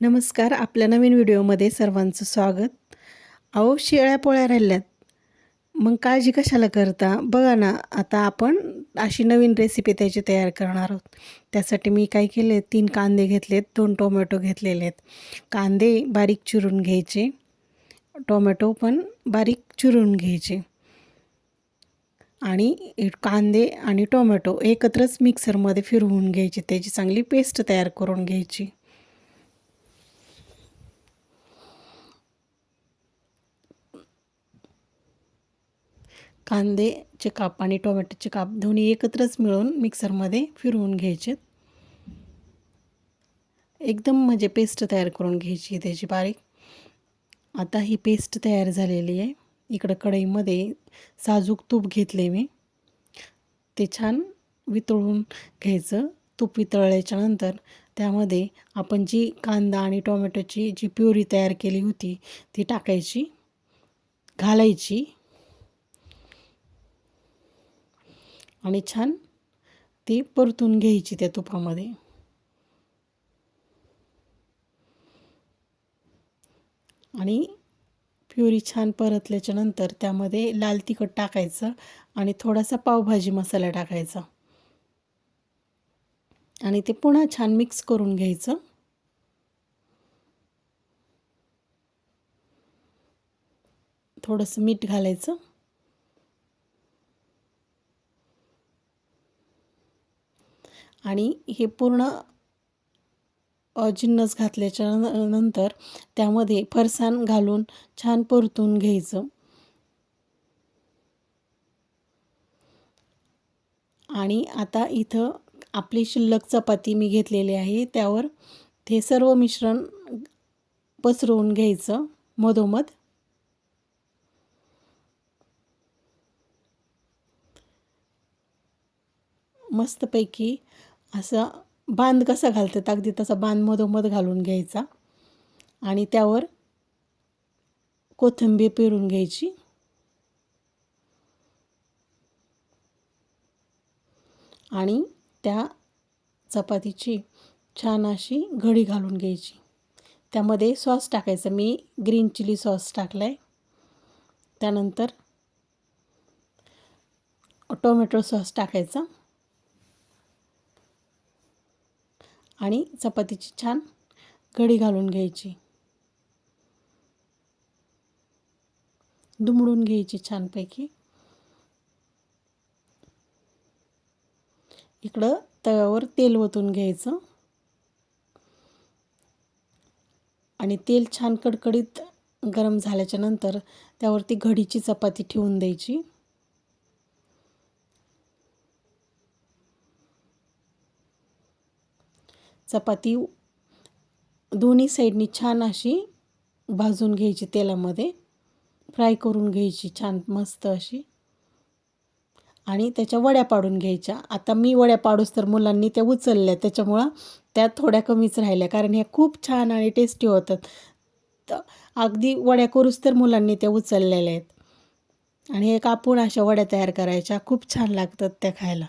नमस्कार आपल्या नवीन व्हिडिओमध्ये सर्वांचं स्वागत. अहो शेळ्या पोळ्या राहिल्यात. मग काळजी कशाला करता? बघा ना आता आपण अशी नवीन रेसिपी त्याची तयार करणार आहोत. त्यासाठी मी काय केले? तीन कांदे घेतलेत दोन टोमॅटो घेतलेले आहेत. कांदे बारीक चिरून घ्यायचे. टोमॅटो पण बारीक चिरून घ्यायचे. आणि कांदे आणि टोमॅटो एकत्रच मिक्सरमध्ये फिरवून घ्यायचे. त्याची चांगली पेस्ट तयार करून घ्यायची. कांदेचे काप आणि टोमॅटोचे काप दोन्ही एकत्रच मिळून मिक्सरमध्ये फिरवून घ्यायचे. एकदम म्हणजे पेस्ट तयार करून घ्यायची त्याची बारीक. आता ही पेस्ट तयार झालेली आहे. इकडं कढईमध्ये साजूक तूप घेतले मी. ते छान वितळून घ्यायचं. तूप वितळल्याच्या नंतर त्यामध्ये आपण जी कांदा आणि टोमॅटोची जी प्युरी तयार केली होती ती टाकायची घालायची. आणि छान ती परतून घ्यायची त्या तुपामध्ये. आणि प्युरी छान परतल्याच्या नंतर त्यामध्ये लाल तिखट टाकायचं आणि थोडासा पावभाजी मसाला टाकायचा. आणि ते पुन्हा छान मिक्स करून घ्यायचं. थोडंसं मीठ घालायचं. आणि हे पूर्ण जिन्नस घातल्याच्या नंतर त्यामध्ये फरसाण घालून छान परतून घ्यायचं. आणि आता इथं आपली शिल्लक चपाती मी घेतलेली आहे त्यावर ते सर्व मिश्रण पसरवून घ्यायचं मधोमध. मस्तपैकी असा बांध कसा घालतात? अगदी तसा बांध मधोमध घालून घ्यायचा. आणि त्यावर कोथिंबीर पेरून घ्यायची. आणि त्या चपातीची छान अशी घडी घालून घ्यायची. त्यामध्ये सॉस टाकायचं. मी ग्रीन चिली सॉस टाकला आहे त्यानंतर टोमॅटो सॉस टाकायचा. आणि चपातीची छान घडी घालून घ्यायची. दुमडून घ्यायची छानपैकी. इकडं तव्यावर तेल ओतून घ्यायचं. आणि तेल छान कडकडीत गरम झाल्याच्यानंतर त्यावरती घडीची चपाती ठेवून द्यायची. चपाती दोन्ही साईडनी छान अशी भाजून घ्यायची तेलामध्ये. फ्राय करून घ्यायची छान मस्त अशी. आणि त्याच्या वड्या पाडून घ्यायच्या. आता मी वड्या पाडूस तर मुलांनी त्या उचलल्या त्याच्यामुळं त्या थोड्या कमीच राहिल्या. कारण ह्या खूप छान आणि टेस्टी होतात. तर अगदी वड्या करूच तर मुलांनी त्या उचललेल्या आहेत. आणि हे कापून अशा वड्या तयार करायच्या. खूप छान लागतात त्या खायला.